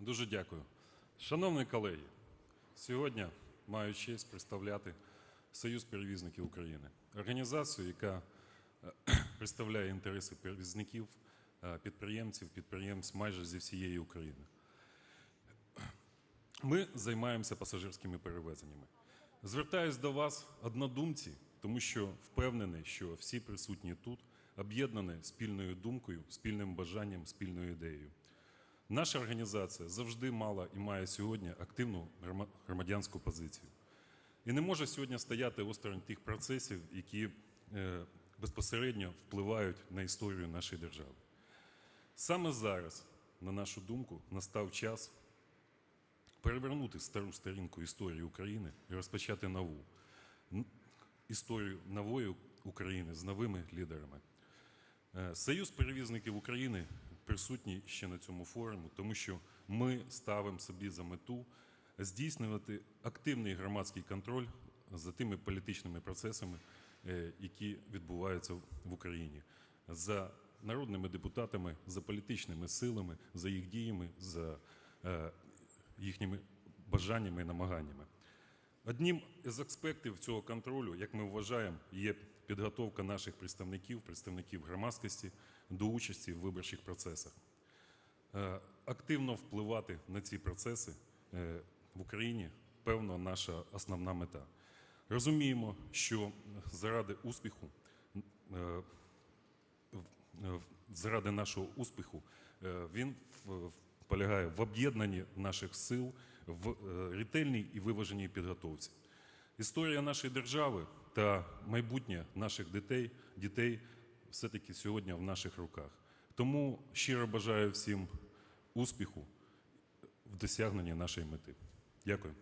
Дуже дякую. Шановні колеги, сьогодні маю честь представляти Союз перевізників України, організацію, яка е, представляє інтереси перевізників, е, підприємців, підприємств майже зі всієї України. Ми займаємося пасажирськими перевезеннями. Звертаюсь до вас однодумці, тому що впевнений, що всі присутні тут об'єднані спільною думкою, спільним бажанням, спільною ідеєю. Наша організація завжди мала і має сьогодні активну громадянську позицію. І не може сьогодні стояти осторонь тих процесів, які е, безпосередньо впливають на історію нашої держави. Саме зараз, на нашу думку, настав час перевернути стару сторінку історії України і розпочати нову історію нової України з новими лідерами. Е, Союз перевізників України присутній ще на цьому форумі, тому що ми ставимо собі за мету здійснювати активний громадський контроль за тими політичними процесами, е, які відбуваються в Україні, за народними депутатами, за політичними силами, за їх діями, за е, їхніми бажаннями і намаганнями. Одним із аспектів цього контролю, як ми вважаємо, є підготовка наших представників, представників громадськості до участі в виборчих процесах. Е, Активно впливати на ці процеси е, в Україні, певно, наша основна мета. Розуміємо, що заради успіху, е, заради нашого успіху, він полягає в об'єднанні наших сил, в е, ретельній і виваженій підготовці. Історія нашої держави та майбутнє наших дітей, дітей все-таки сьогодні в наших руках. Тому щиро бажаю всім успіху в досягненні нашої мети. Дякую.